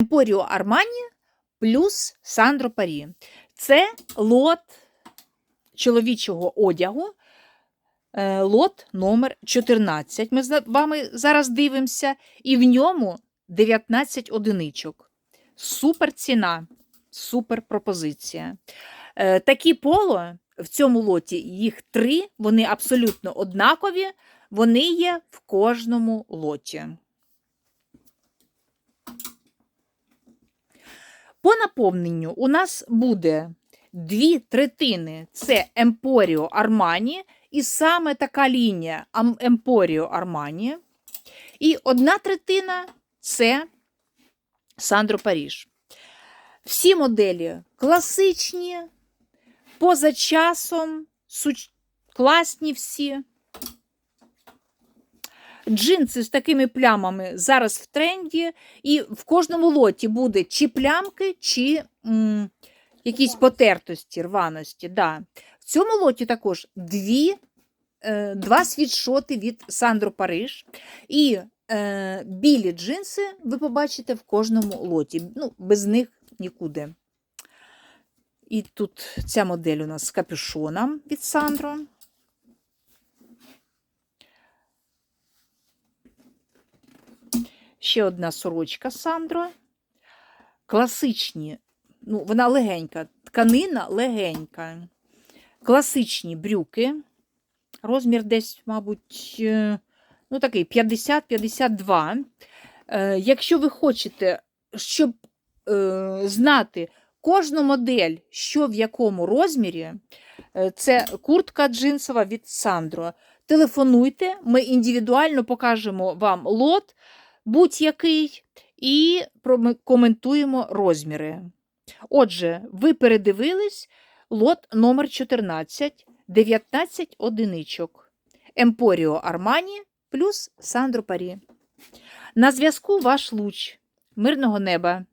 Емпоріо Армані плюс Сандро Парі. Це лот чоловічого одягу, е, лот номер 14. Ми з вами зараз дивимося, і в ньому 19 одиничок. Супер ціна, супер пропозиція. Е, Такі поло в цьому лоті, їх три, вони абсолютно однакові, вони є в кожному лоті. По наповненню у нас буде дві третини це Емпоріо Армані, і саме така лінія Емпоріо Армані. І одна третина це Сандро Паріж. Всі моделі класичні, поза часом, класні всі. Джинси з такими плямами зараз в тренді, і в кожному лоті буде чи плямки, чи м, якісь потертості, рваності. Да. В цьому лоті також дві, е, два світшоти від Сандро Париж. І е, білі джинси ви побачите в кожному лоті. Ну, Без них нікуди. І тут ця модель у нас з капюшоном від Сандро. Ще одна сорочка Сандро. Класичні, ну, вона легенька, тканина легенька. Класичні брюки. Розмір десь, мабуть, е, ну, такий 50-52. Е, Якщо ви хочете, щоб е, знати кожну модель, що в якому розмірі, це куртка джинсова від Сандро. Телефонуйте, ми індивідуально покажемо вам лот будь-який і коментуємо розміри. Отже, ви передивились лот номер 14, 19 одиничок. Емпоріо Армані плюс Сандро Парі. На зв'язку ваш луч. Мирного неба!